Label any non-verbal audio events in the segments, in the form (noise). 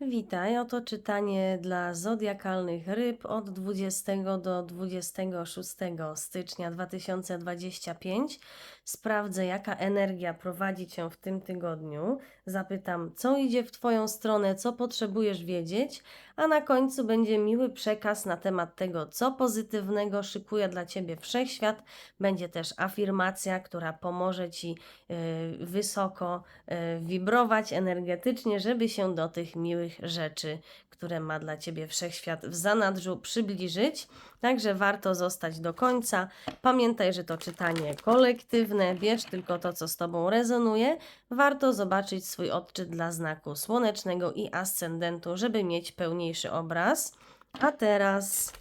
Witaj, oto czytanie dla zodiakalnych ryb od 20 do 26 stycznia 2025. Sprawdzę, jaka energia prowadzi Cię w tym tygodniu. Zapytam, co idzie w Twoją stronę, co potrzebujesz wiedzieć, a na końcu będzie miły przekaz na temat tego, co pozytywnego szykuje dla Ciebie wszechświat. Będzie też afirmacja, która pomoże Ci y, wysoko y, wibrować energetycznie, żeby się do tych miłych rzeczy, które ma dla Ciebie wszechświat w zanadrzu przybliżyć. Także warto zostać do końca. Pamiętaj, że to czytanie kolektywne, bierz tylko to, co z Tobą rezonuje. Warto zobaczyć swój odczyt dla znaku słonecznego i ascendentu, żeby mieć pełniejszy obraz. A teraz,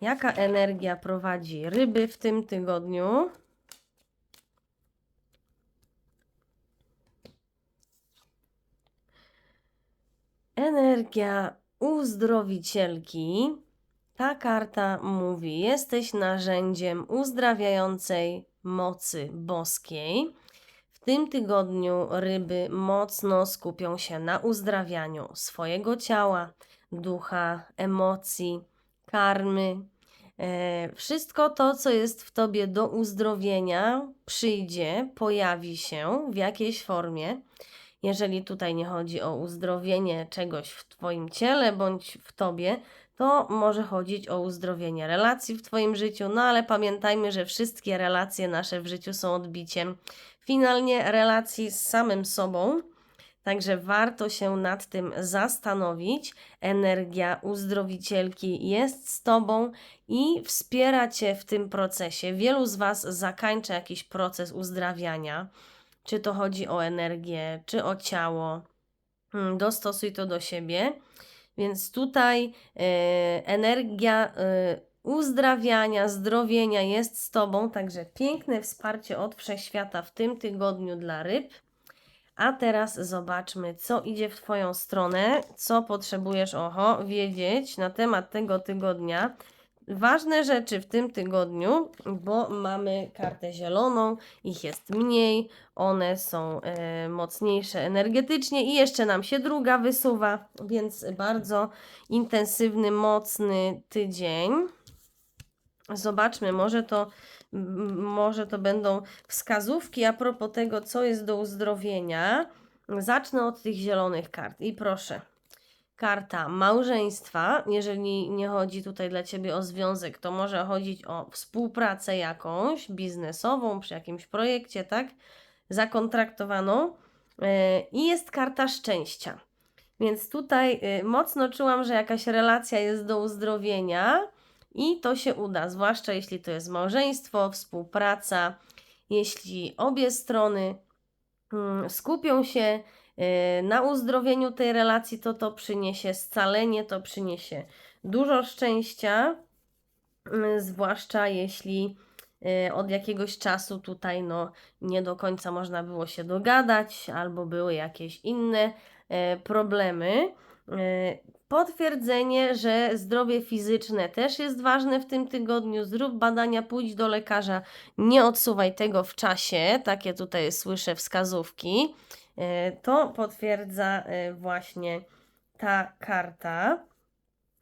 jaka energia prowadzi ryby w tym tygodniu? Energia uzdrowicielki. Ta karta mówi: Jesteś narzędziem uzdrawiającej mocy boskiej. W tym tygodniu ryby mocno skupią się na uzdrawianiu swojego ciała, ducha, emocji, karmy. E, wszystko to, co jest w tobie do uzdrowienia, przyjdzie, pojawi się w jakiejś formie. Jeżeli tutaj nie chodzi o uzdrowienie czegoś w Twoim ciele bądź w Tobie, to może chodzić o uzdrowienie relacji w Twoim życiu, no ale pamiętajmy, że wszystkie relacje nasze w życiu są odbiciem finalnie relacji z samym sobą. Także warto się nad tym zastanowić. Energia uzdrowicielki jest z Tobą i wspiera Cię w tym procesie. Wielu z Was zakańcza jakiś proces uzdrawiania czy to chodzi o energię, czy o ciało. Hmm, dostosuj to do siebie. Więc tutaj y, energia y, uzdrawiania, zdrowienia jest z Tobą, także piękne wsparcie od Wszechświata w tym tygodniu dla ryb. A teraz zobaczmy, co idzie w Twoją stronę, co potrzebujesz, oho, wiedzieć na temat tego tygodnia. Ważne rzeczy w tym tygodniu, bo mamy kartę zieloną, ich jest mniej, one są e, mocniejsze energetycznie i jeszcze nam się druga wysuwa, więc bardzo intensywny, mocny tydzień. Zobaczmy, może to, może to będą wskazówki a propos tego, co jest do uzdrowienia. Zacznę od tych zielonych kart i proszę karta małżeństwa. Jeżeli nie chodzi tutaj dla Ciebie o związek, to może chodzić o współpracę jakąś biznesową przy jakimś projekcie, tak? Zakontraktowaną. E, I jest karta szczęścia. Więc tutaj e, mocno czułam, że jakaś relacja jest do uzdrowienia i to się uda, zwłaszcza jeśli to jest małżeństwo, współpraca, jeśli obie strony mm, skupią się na uzdrowieniu tej relacji, to to przyniesie scalenie, to przyniesie dużo szczęścia, y, zwłaszcza jeśli y, od jakiegoś czasu tutaj no, nie do końca można było się dogadać, albo były jakieś inne problemy. Potwierdzenie, że zdrowie fizyczne też jest ważne w tym tygodniu. Zrób badania, pójdź do lekarza, nie odsuwaj tego w czasie. Takie tutaj słyszę wskazówki. E, to potwierdza e, właśnie ta karta.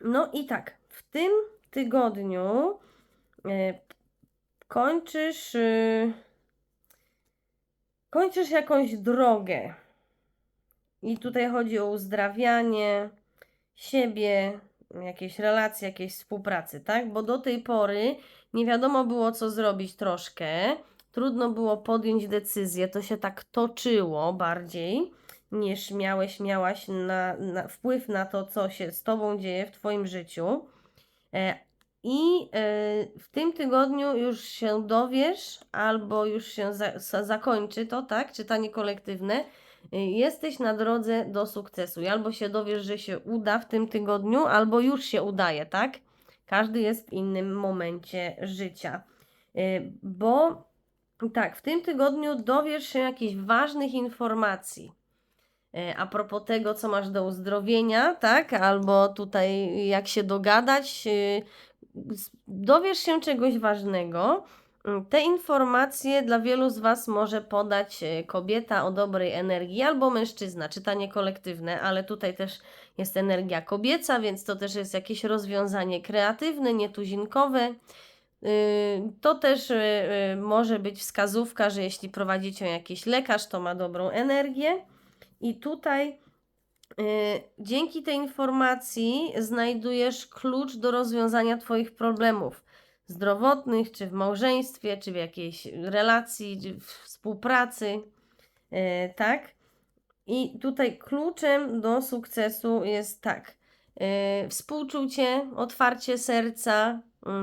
No i tak, w tym tygodniu e, kończysz kończysz jakąś drogę. I tutaj chodzi o uzdrawianie siebie, jakieś relacje, jakieś współpracy, tak? Bo do tej pory nie wiadomo było, co zrobić troszkę trudno było podjąć decyzję, to się tak toczyło bardziej niż miałeś, miałaś na, na wpływ na to, co się z Tobą dzieje w Twoim życiu. E, I e, w tym tygodniu już się dowiesz, albo już się za, zakończy to, tak? Czytanie kolektywne. E, jesteś na drodze do sukcesu. I albo się dowiesz, że się uda w tym tygodniu, albo już się udaje, tak? Każdy jest w innym momencie życia. Bo tak, w tym tygodniu dowiesz się jakichś ważnych informacji e, a propos tego, co masz do uzdrowienia, tak? Albo tutaj jak się dogadać, e, dowiesz się czegoś ważnego Mm, Te informacje dla wielu z Was może podać e, kobieta o dobrej energii albo mężczyzna, czytanie kolektywne, ale tutaj też jest energia kobieca, więc to też jest jakieś rozwiązanie kreatywne, nietuzinkowe. Yy, To też yy, yy, może być wskazówka, że jeśli prowadzi cię jakiś lekarz, to ma dobrą energię. I tutaj dzięki tej informacji znajdujesz klucz do rozwiązania Twoich problemów zdrowotnych, czy w małżeństwie, czy w jakiejś relacji, czy w współpracy. Tak? I tutaj kluczem do sukcesu jest tak. Współczucie, otwarcie serca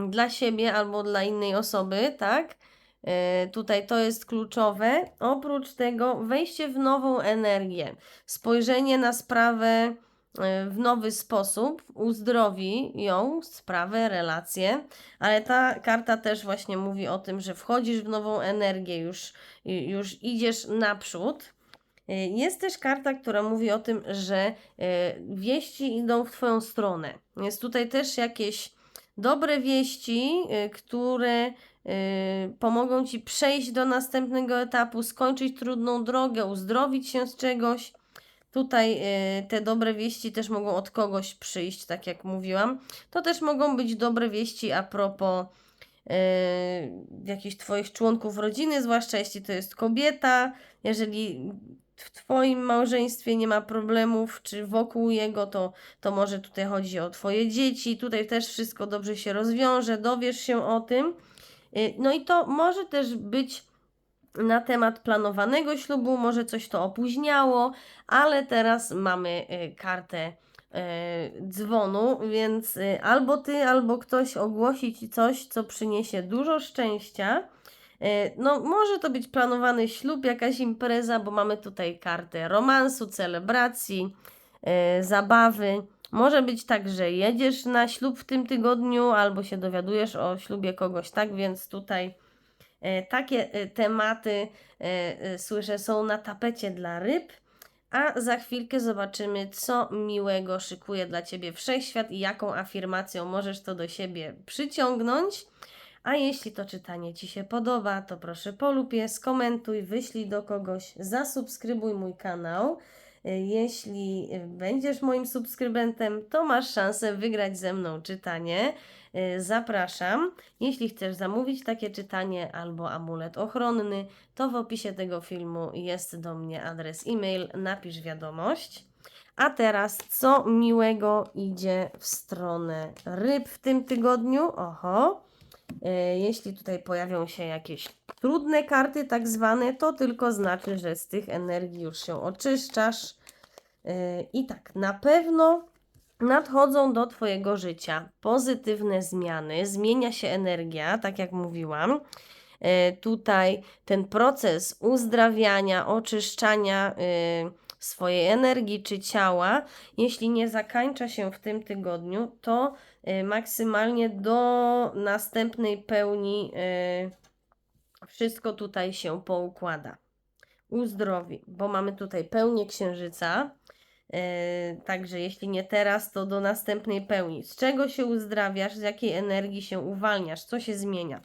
dla siebie albo dla innej osoby, tak? Yy, tutaj to jest kluczowe. Oprócz tego wejście w nową energię, spojrzenie na sprawę yy, w nowy sposób uzdrowi ją, sprawę, relację, ale ta karta też właśnie mówi o tym, że wchodzisz w nową energię, już, już idziesz naprzód. Y, Jest też karta, która mówi o tym, że wieści idą w Twoją stronę. Jest tutaj też jakieś dobre wieści, y, które y, pomogą Ci przejść do następnego etapu, skończyć trudną drogę, uzdrowić się z czegoś. Tutaj y, te dobre wieści też mogą od kogoś przyjść, tak jak mówiłam. To też mogą być dobre wieści a propos jakichś Twoich członków rodziny, zwłaszcza jeśli to jest kobieta. Jeżeli w Twoim małżeństwie nie ma problemów, czy wokół jego, to, to może tutaj chodzi o Twoje dzieci. Tutaj też wszystko dobrze się rozwiąże, dowiesz się o tym. Y, No i to może też być na temat planowanego ślubu, może coś to opóźniało, ale teraz mamy y, kartę y, dzwonu, więc albo ty, albo ktoś ogłosi ci coś, co przyniesie dużo szczęścia. Y, No, może to być planowany ślub, jakaś impreza, bo mamy tutaj kartę romansu, celebracji, y, zabawy. Może być tak, że jedziesz na ślub w tym tygodniu, albo się dowiadujesz o ślubie kogoś, tak więc tutaj e, takie e, tematy e, e, słyszę są na tapecie dla ryb. A za chwilkę zobaczymy, co miłego szykuje dla Ciebie Wszechświat i jaką afirmacją możesz to do siebie przyciągnąć. A jeśli to czytanie Ci się podoba, to proszę polub je, skomentuj, wyślij do kogoś, zasubskrybuj mój kanał. Jeśli będziesz moim subskrybentem, to masz szansę wygrać ze mną czytanie. Zapraszam. Jeśli chcesz zamówić takie czytanie albo amulet ochronny, to w opisie tego filmu jest do mnie adres e-mail, napisz wiadomość. A teraz, co miłego idzie w stronę ryb w tym tygodniu? Oho. E, Jeśli tutaj pojawią się jakieś trudne karty, tak zwane, to tylko znaczy, że z tych energii już się oczyszczasz. E, I tak, na pewno nadchodzą do Twojego życia pozytywne zmiany, zmienia się energia, tak jak mówiłam. E, Tutaj ten proces uzdrawiania, oczyszczania swojej energii czy ciała, jeśli nie zakańcza się w tym tygodniu, to maksymalnie do następnej pełni e, wszystko tutaj się poukłada. Uzdrowi, bo mamy tutaj pełnię księżyca. e, Także jeśli nie teraz, to do następnej pełni. Z czego się uzdrawiasz, z jakiej energii się uwalniasz, co się zmienia?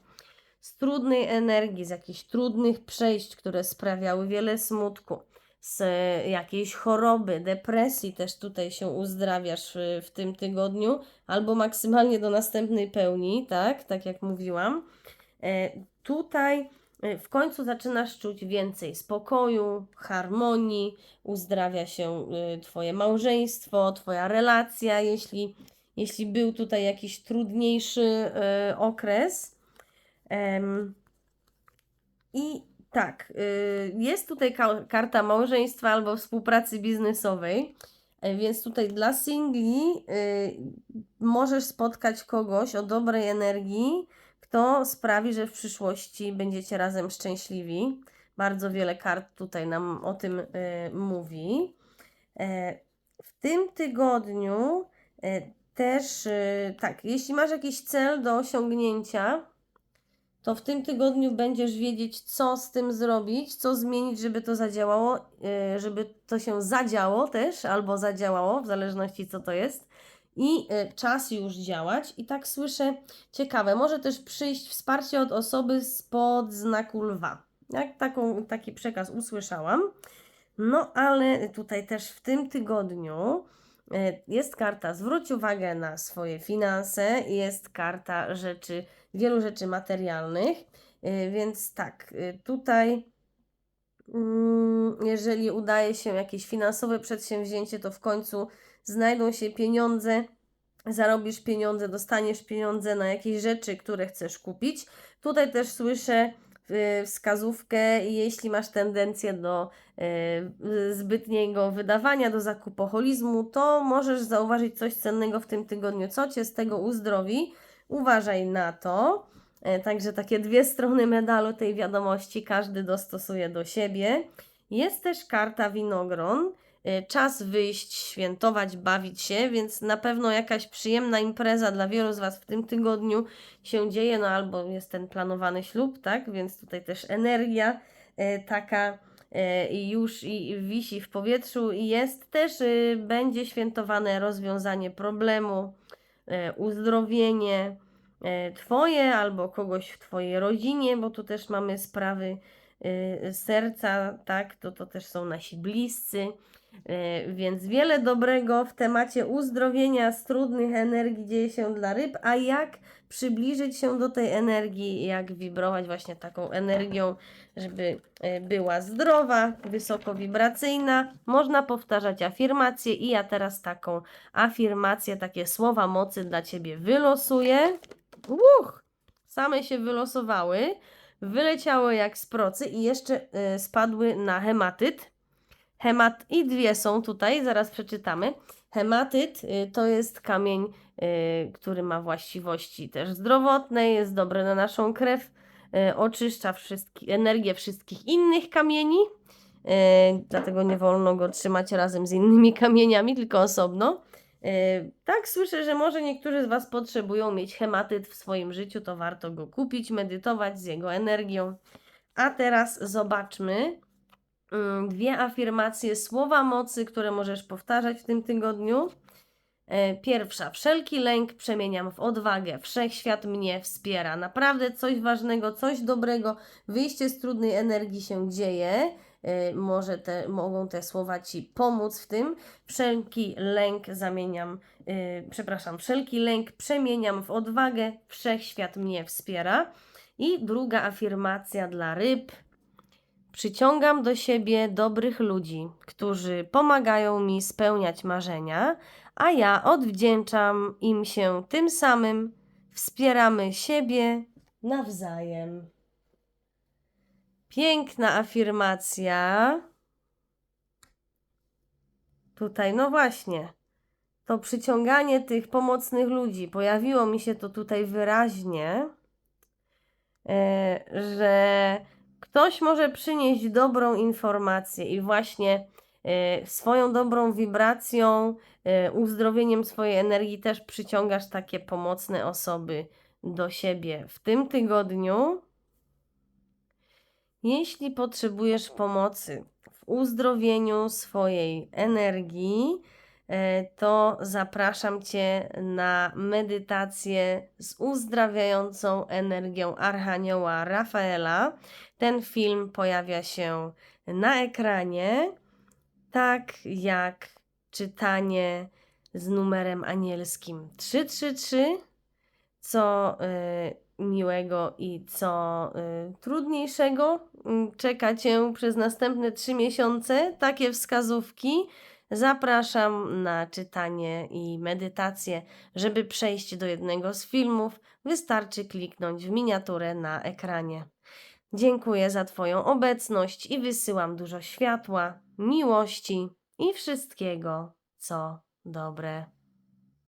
Z trudnej energii, z jakichś trudnych przejść, które sprawiały wiele smutku, z jakiejś choroby, depresji też tutaj się uzdrawiasz w, w tym tygodniu, albo maksymalnie do następnej pełni, tak, tak jak mówiłam. E, tutaj e, w końcu zaczynasz czuć więcej spokoju, harmonii, uzdrawia się e, Twoje małżeństwo, Twoja relacja, jeśli, jeśli był tutaj jakiś trudniejszy okres. I tak, y, jest tutaj ka- karta małżeństwa albo współpracy biznesowej, e, więc tutaj dla singli y, możesz spotkać kogoś o dobrej energii, kto sprawi, że w przyszłości będziecie razem szczęśliwi. Bardzo wiele kart tutaj nam o tym y, mówi. E, W tym tygodniu e, też, tak, jeśli masz jakiś cel do osiągnięcia, to w tym tygodniu będziesz wiedzieć, co z tym zrobić, co zmienić, żeby to zadziałało, yy, żeby to się zadziało też, albo zadziałało, w zależności co to jest. i e, czas już działać. I tak słyszę, ciekawe, może też przyjść wsparcie od osoby spod znaku lwa. Jak taką, taki przekaz usłyszałam. No ale tutaj też w tym tygodniu e, jest karta zwróć uwagę na swoje finanse, jest karta rzeczy, wielu rzeczy materialnych, e, więc tak, e, tutaj mm, jeżeli udaje się jakieś finansowe przedsięwzięcie, to w końcu znajdą się pieniądze, zarobisz pieniądze, dostaniesz pieniądze na jakieś rzeczy, które chcesz kupić. Tutaj też słyszę y, wskazówkę, jeśli masz tendencję do y, zbytniego wydawania, do zakupoholizmu, to możesz zauważyć coś cennego w tym tygodniu, co cię z tego uzdrowi. Uważaj na to. E, Także takie dwie strony medalu tej wiadomości każdy dostosuje do siebie. Jest też karta winogron. E, Czas wyjść, świętować, bawić się, więc na pewno jakaś przyjemna impreza dla wielu z Was w tym tygodniu się dzieje, no albo jest ten planowany ślub, tak? Więc tutaj też energia e, taka już i wisi w powietrzu i jest też, będzie świętowane rozwiązanie problemu, uzdrowienie e, Twoje albo kogoś w Twojej rodzinie, bo tu też mamy sprawy y, serca, tak? To, to też są nasi bliscy. E, Więc wiele dobrego w temacie uzdrowienia z trudnych energii dzieje się dla ryb, a jak przybliżyć się do tej energii, jak wibrować właśnie taką energią, żeby e, była zdrowa, wysokowibracyjna. Można powtarzać afirmacje i ja teraz taką afirmację, takie słowa mocy dla Ciebie wylosuję. Uch! Same się wylosowały, wyleciały jak z procy i jeszcze e, spadły na hematyt. Hemat i dwie są tutaj, zaraz przeczytamy. Hematyt y, to jest kamień, y, który ma właściwości też zdrowotne, jest dobry na naszą krew, y, oczyszcza wszystki, energię wszystkich innych kamieni, dlatego nie wolno go trzymać razem z innymi (laughs) kamieniami, tylko osobno. Tak, słyszę, że może niektórzy z Was potrzebują mieć hematyt w swoim życiu, to warto go kupić, medytować z jego energią. A teraz zobaczmy, dwie afirmacje słowa mocy, które możesz powtarzać w tym tygodniu. E, Pierwsza, wszelki lęk przemieniam w odwagę, wszechświat mnie wspiera. Naprawdę coś ważnego, coś dobrego, wyjście z trudnej energii się dzieje. E, Może te, mogą te słowa Ci pomóc w tym. Wszelki lęk zamieniam, e, przepraszam, wszelki lęk przemieniam w odwagę, wszechświat mnie wspiera. I druga afirmacja dla ryb. Przyciągam do siebie dobrych ludzi, którzy pomagają mi spełniać marzenia, a ja odwdzięczam im się tym samym. Wspieramy siebie nawzajem. Piękna afirmacja. Tutaj, no właśnie, to przyciąganie tych pomocnych ludzi. Pojawiło mi się to tutaj wyraźnie, e, że ktoś może przynieść dobrą informację i właśnie e, swoją dobrą wibracją, e, uzdrowieniem swojej energii też przyciągasz takie pomocne osoby do siebie. W tym tygodniu, jeśli potrzebujesz pomocy w uzdrowieniu swojej energii, to zapraszam Cię na medytację z uzdrawiającą energią Archanioła Rafaela. Ten film pojawia się na ekranie, tak jak czytanie z numerem anielskim 333, co y, miłego i co y, trudniejszego mm, czeka Cię przez następne trzy miesiące. Takie wskazówki. Zapraszam na czytanie i medytację. Żeby przejść do jednego z filmów, wystarczy kliknąć w miniaturę na ekranie. Dziękuję za Twoją obecność i wysyłam dużo światła, miłości i wszystkiego, co dobre.